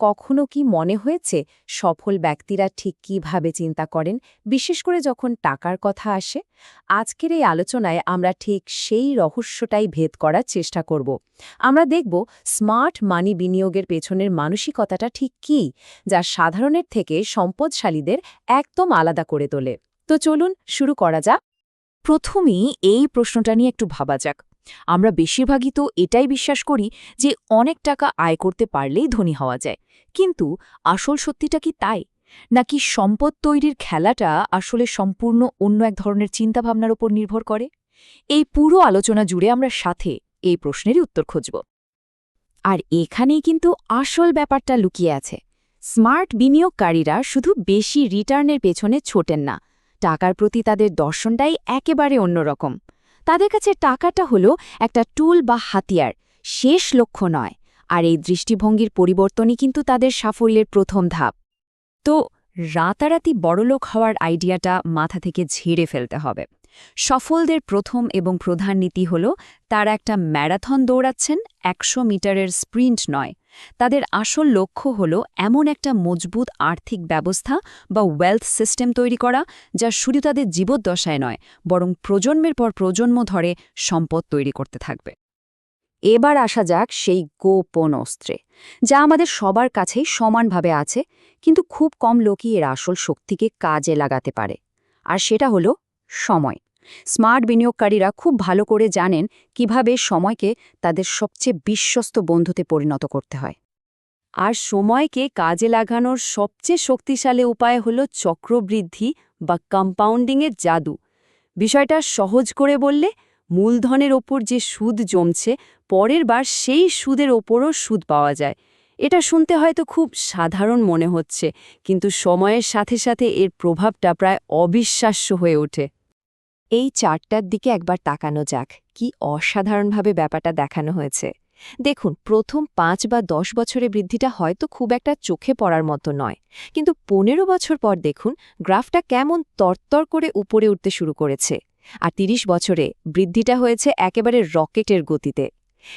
কখনো কি মনে হয়েছে সফল ব্যক্তিরা ঠিক কীভাবে চিন্তা করেন, বিশেষ করে যখন টাকার কথা আসে? আজকের এই আলোচনায় আমরা ঠিক সেই রহস্যটাই ভেদ করার চেষ্টা করব। আমরা দেখব স্মার্ট মানি বিনিয়োগের পেছনের মানসিকতাটা ঠিক কী, যা সাধারণের থেকে সম্পদশালীদের একদম আলাদা করে তোলে। তো চলুন শুরু করা যাক। প্রথমেই এই প্রশ্নটা নিয়ে একটু ভাবা যাক। আমরা বেশিরভাগই তো এটাই বিশ্বাস করি যে অনেক টাকা আয় করতে পারলেই ধনী হওয়া যায়। কিন্তু আসল সত্যিটা কি তাই? নাকি সম্পদ তৈরির খেলাটা আসলে সম্পূর্ণ অন্য এক ধরনের চিন্তাভাবনার উপর নির্ভর করে? এই পুরো আলোচনা জুড়ে আমরা সাথে এই প্রশ্নেরই উত্তর খুঁজব। আর এখানেই কিন্তু আসল ব্যাপারটা লুকিয়ে আছে। স্মার্ট বিনিয়োগকারীরা শুধু বেশি রিটার্নের পেছনে ছোটেন না। টাকার প্রতি তাদের দর্শনটাই একেবারে অন্যরকম। তাদের কাছে টাকাটা হলো একটা টুল বা হাতিয়ার, শেষ লক্ষ্য নয়। আর এই দৃষ্টিভঙ্গির পরিবর্তনই কিন্তু তাদের সাফল্যের প্রথম ধাপ। তো রাতারাতি বড়লোক হওয়ার আইডিয়াটা মাথা থেকে ঝেড়ে ফেলতে হবে। সফলদের প্রথম এবং প্রধান নীতি হল, তারা একটা ম্যারাথন দৌড়াচ্ছেন, একশো মিটারের স্প্রিন্ট নয় তাদের আসল লক্ষ্য হল এমন একটা মজবুত আর্থিক ব্যবস্থা বা ওয়েলথ সিস্টেম তৈরি করা, যা শুধু তাদের জীবদ্দশায় নয়, বরং প্রজন্মের পর প্রজন্ম ধরে সম্পদ তৈরি করতে থাকবে। এবার আসা যাক সেই গোপন অস্ত্রে, যা আমাদের সবার কাছেই সমানভাবে আছে, কিন্তু খুব কম লোকই এর আসল শক্তিকে কাজে লাগাতে পারে, আর সেটা হলো সময়। স্মার্ট বিনিয়োগকারীরা খুব ভালো করে জানেন কীভাবে সময়কে তাদের সবচেয়ে বিশ্বস্ত বন্ধুতে পরিণত করতে হয়। আর সময়কে কাজে লাগানোর সবচেয়ে শক্তিশালী উপায় হল চক্রবৃদ্ধি বা কম্পাউন্ডিংয়ের জাদু। বিষয়টা সহজ করে বললে, মূলধনের ওপর যে সুদ জমছে, পরের বার সেই সুদের ওপরও সুদ পাওয়া যায়। এটা শুনতে হয়তো খুব সাধারণ মনে হচ্ছে, কিন্তু সময়ের সাথে সাথে এর প্রভাবটা প্রায় অবিশ্বাস্য হয়ে ওঠে। এই চারটার দিকে একবার তাকানো যাক, কি অসাধারণভাবে ব্যাপারটা দেখানো হয়েছে। দেখুন, প্রথম পাঁচ বা দশ বছরে বৃদ্ধিটা হয়তো খুব একটা চোখে পড়ার মতো নয়, কিন্তু পনেরো বছর পর দেখুন, গ্রাফটা কেমন তরতর করে উপরে উঠতে শুরু করেছে। আর ৩০ বছরে বৃদ্ধিটা হয়েছে একেবারে রকেটের গতিতে।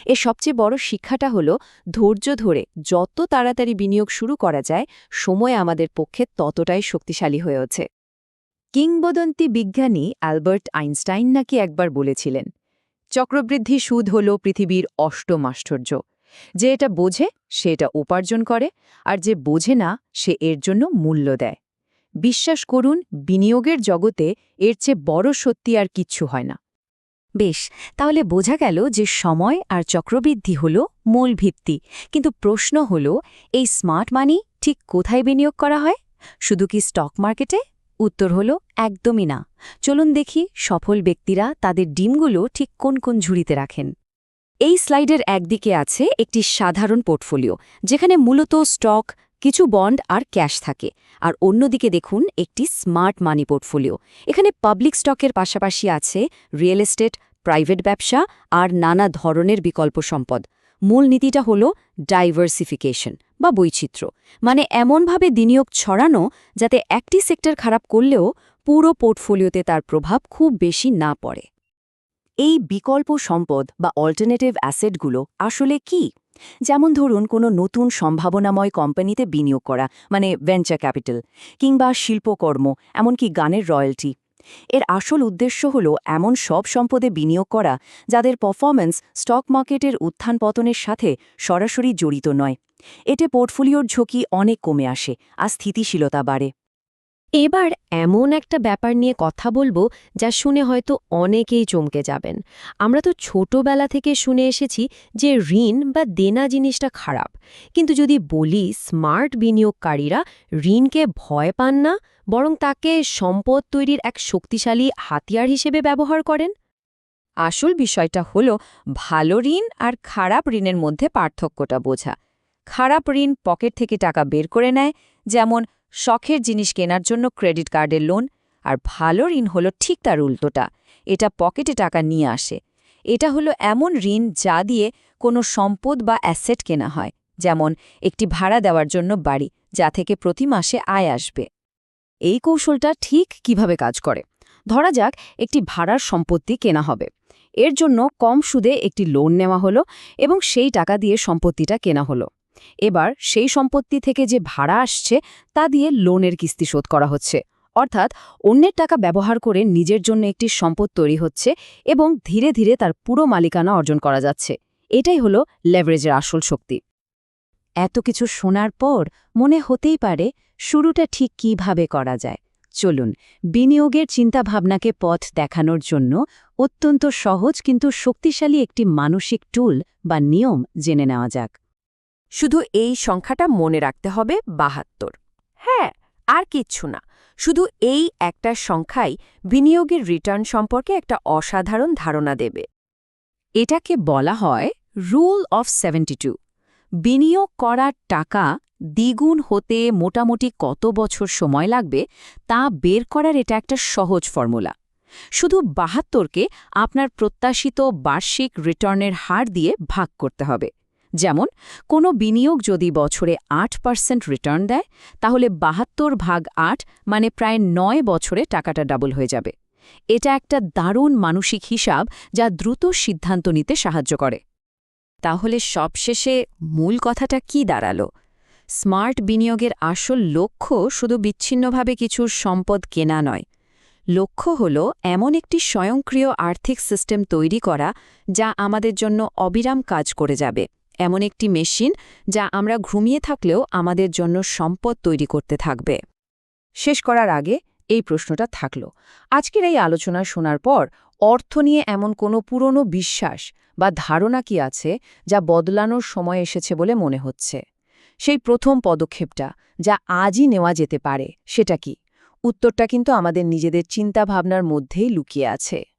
এর সবচেয়ে বড় শিক্ষাটা হল, ধৈর্য ধরে যত তাড়াতাড়ি বিনিয়োগ শুরু করা যায়, সময় আমাদের পক্ষে ততটাই শক্তিশালী হয়ে ওঠে। কিংবদন্তি বিজ্ঞানী অ্যালবার্ট আইনস্টাইন নাকি একবার বলেছিলেন, চক্রবৃদ্ধি সুদ হল পৃথিবীর অষ্টম আশ্চর্য। যে এটা বোঝে, সে এটা উপার্জন করে, আর যে বোঝে না, সে এর জন্য মূল্য দেয়। বিশ্বাস করুন, বিনিয়োগের জগতে এর চেয়ে বড় সত্যি আর কিচ্ছু হয় না। বেশ, তাহলে বোঝা গেল যে সময় আর চক্রবৃদ্ধি হল মূল ভিত্তি। কিন্তু প্রশ্ন হল, এই স্মার্ট মানি ঠিক কোথায় বিনিয়োগ করা হয়? শুধু কি স্টক মার্কেটে? উত্তর হল, একদমই না। চলুন দেখি সফল ব্যক্তিরা তাদের ডিমগুলো ঠিক কোন কোন ঝুড়িতে রাখেন। এই স্লাইডের একদিকে আছে একটি সাধারণ পোর্টফোলিও, যেখানে মূলত স্টক, কিছু বন্ড আর ক্যাশ থাকে। আর অন্যদিকে দেখুন একটি স্মার্ট মানি পোর্টফোলিও, এখানে পাবলিক স্টকের পাশাপাশি আছে রিয়েল এস্টেট, প্রাইভেট ব্যবসা আর নানা ধরনের বিকল্প সম্পদ। মূল নীতিটা হল ডাইভার্সিফিকেশন বা বৈচিত্র্য। মানে এমনভাবে বিনিয়োগ ছড়ানো যাতে একটি সেক্টর খারাপ করলেও পুরো পোর্টফোলিওতে তার প্রভাব খুব বেশি না পড়ে। এই বিকল্প সম্পদ বা অল্টারনেটিভ অ্যাসেটগুলো আসলে কি? যেমন ধরুন কোনো নতুন সম্ভাবনাময় কোম্পানিতে বিনিয়োগ করা মানে ভেঞ্চার ক্যাপিটাল কিংবা শিল্পকর্ম, এমনকি গানের রয়্যালটি এর আসল উদ্দেশ্য হল এমন সব সম্পদে বিনিয়োগ করা যাদের পারফরম্যান্স স্টক মার্কেটের উত্থান পতনের সাথে সরাসরি জড়িত নয়। এতে পোর্টফোলিওর ঝুঁকি অনেক কমে আসে, আর স্থিতিশীলতা বাড়ে। এবার এমন একটা ব্যাপার নিয়ে কথা বলব যা শুনে হয়তো অনেকেই চমকে যাবেন। আমরা তো ছোটবেলা থেকে শুনে এসেছি যে ঋণ বা দেনা জিনিসটা খারাপ। কিন্তু যদি বলি স্মার্ট বিনিয়োগকারীরা ঋণকে ভয় পান না, বরং তাকে সম্পদ তৈরির এক শক্তিশালী হাতিয়ার হিসেবে ব্যবহার করেন? আসল বিষয়টা হল ভালো ঋণ আর খারাপ ঋণের মধ্যে পার্থক্যটা বোঝা। খারাপ ঋণ পকেট থেকে টাকা বের করে নেয়, যেমন শখের জিনিস কেনার জন্য ক্রেডিট কার্ডের লোন, আর ভালো ঋণ হলো ঠিক তার উল্টোটা। এটা পকেটে টাকা নিয়ে আসে। এটা হলো এমন ঋণ যা দিয়ে কোনো সম্পদ বা অ্যাসেট কেনা হয়, যেমন একটি ভাড়া দেওয়ার জন্য বাড়ি, যা থেকে প্রতি মাসে আয় আসবে। এই কৌশলটা ঠিক কীভাবে কাজ করে? ধরা যাক, একটি ভাড়ার সম্পত্তি কেনা হবে। এর জন্য কম সুদে একটি লোন নেওয়া হলো এবং সেই টাকা দিয়ে সম্পত্তিটা কেনা হলো। এবার সেই সম্পত্তি থেকে যে ভাড়া আসছে, তা দিয়ে লোনের কিস্তি শোধ করা হচ্ছে। অর্থাৎ অন্যের টাকা ব্যবহার করে নিজের জন্য একটি সম্পদ তৈরি হচ্ছে এবং ধীরে ধীরে তার পুরো মালিকানা অর্জন করা যাচ্ছে। এটাই হলো লেভারেজের আসল শক্তি। এত কিছু শোনার পর মনে হতেই পারে শুরুটা ঠিক কীভাবে করা যায়। চলুন, বিনিয়োগের চিন্তাভাবনাকে পথ দেখানোর জন্য অত্যন্ত সহজ কিন্তু শক্তিশালী একটি মানসিক টুল বা নিয়ম জেনে নেওয়া যাক। শুধু এই সংখ্যাটা মনে রাখতে হবে বাহাত্তর। হ্যাঁ আর কিচ্ছু না। শুধু এই একটা সংখ্যাই বিনিয়োগের রিটার্ন সম্পর্কে একটা অসাধারণ ধারণা দেবে। এটাকে বলা হয় রুল অফ সেভেন্টি বিনিয়োগ করার টাকা দ্বিগুণ হতে মোটামুটি কত বছর সময় লাগবে তা বের করার এটা একটা সহজ ফর্মুলা শুধু বাহাত্তরকে আপনার প্রত্যাশিত বার্ষিক রিটার্নের হার দিয়ে ভাগ করতে হবে। যেমন, কোনো বিনিয়োগ যদি বছরে আট পার্সেন্ট রিটার্ন দেয়, তাহলে বাহাত্তর ভাগ আট মানে প্রায় নয় বছরে টাকাটা ডাবল হয়ে যাবে। এটা একটা দারুণ মানসিক হিসাব যা দ্রুত সিদ্ধান্ত নিতে সাহায্য করে। তাহলে সবশেষে মূল কথাটা কি দাঁড়াল? স্মার্ট বিনিয়োগের আসল লক্ষ্য শুধু বিচ্ছিন্নভাবে কিছু সম্পদ কেনা নয়। লক্ষ্য হল এমন একটি স্বয়ংক্রিয় আর্থিক সিস্টেম তৈরি করা যা আমাদের জন্য অবিরাম কাজ করে যাবে। এমন একটি মেশিন যা আমরা ঘুমিয়ে থাকলেও আমাদের জন্য সম্পদ তৈরি করতে থাকবে। শেষ করার আগে এই প্রশ্নটা থাকল। আজকের এই আলোচনা শোনার পর অর্থ নিয়ে এমন কোনো পুরনো বিশ্বাস বা ধারণা কি আছে যা বদলানোর সময় এসেছে বলে মনে হচ্ছে? সেই প্রথম পদক্ষেপটা যা আজই নেওয়া যেতে পারে সেটা কি? উত্তরটা কিন্তু আমাদের নিজেদের চিন্তাভাবনার মধ্যেই লুকিয়ে আছে।